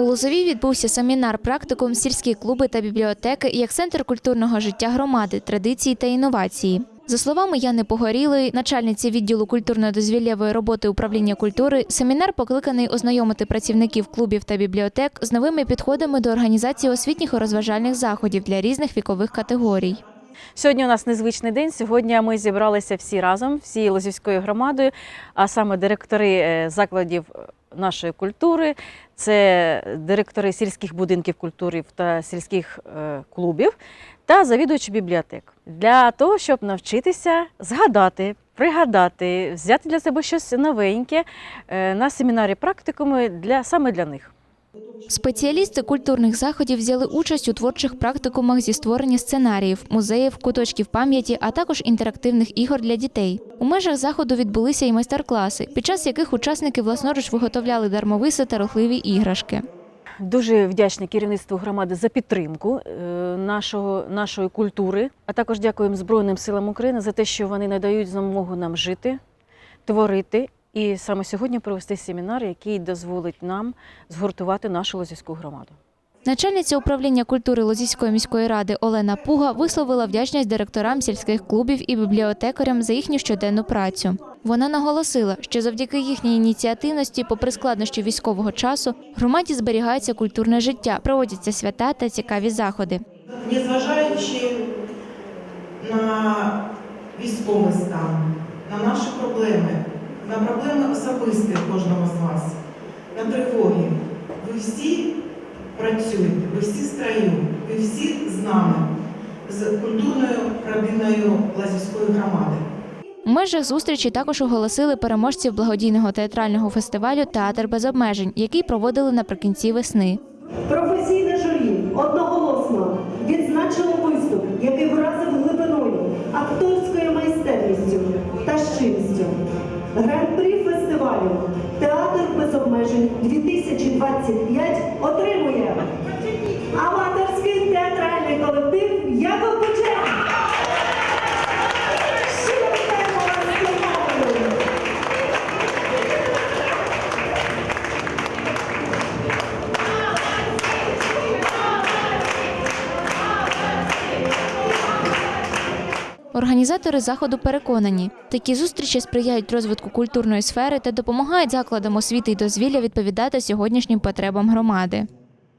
У Лозовій відбувся семінар практикум сільські клуби та бібліотеки як центр культурного життя громади, традиції та інновації. За словами Яни Погорілої, начальниці відділу культурно-дозвіллєвої роботи управління культури, семінар покликаний ознайомити працівників клубів та бібліотек з новими підходами до організації освітніх розважальних заходів для різних вікових категорій. Сьогодні у нас незвичний день. Сьогодні ми зібралися всі разом, всією Лозівською громадою, а саме директори е, закладів нашої культури, це директори сільських будинків культури та сільських е, клубів та завідувачі бібліотек. Для того, щоб навчитися згадати, пригадати, взяти для себе щось новеньке е, на семінарі практикуми для саме для них. Спеціалісти культурних заходів взяли участь у творчих практикумах зі створення сценаріїв, музеїв, куточків пам'яті, а також інтерактивних ігор для дітей. У межах заходу відбулися і майстер-класи, під час яких учасники власноруч виготовляли дармовиси та рухливі іграшки. Дуже вдячні керівництву громади за підтримку е, нашого, нашої культури, а також дякуємо Збройним силам України за те, що вони надають змогу нам жити, творити. І саме сьогодні провести семінар, який дозволить нам згуртувати нашу лозівську громаду. Начальниця управління культури Лозівської міської ради Олена Пуга висловила вдячність директорам сільських клубів і бібліотекарям за їхню щоденну працю. Вона наголосила, що завдяки їхній ініціативності, попри складнощі військового часу, громаді зберігається культурне життя, проводяться свята та цікаві заходи. незважаючи на військовий стан, на наші проблеми, на проблеми особисті кожного з вас, на тривоги, ви всі працюєте, ви всі строю, ви всі з нами, з культурною родиною Лазівської громади. У межах зустрічі також оголосили переможців благодійного театрального фестивалю Театр без обмежень, який проводили наприкінці весни. Професійне журі одноголосно відзначило Гран-прі фестивалю Театр без обмежень 2025 Організатори заходу переконані, такі зустрічі сприяють розвитку культурної сфери та допомагають закладам освіти й дозвілля відповідати сьогоднішнім потребам громади.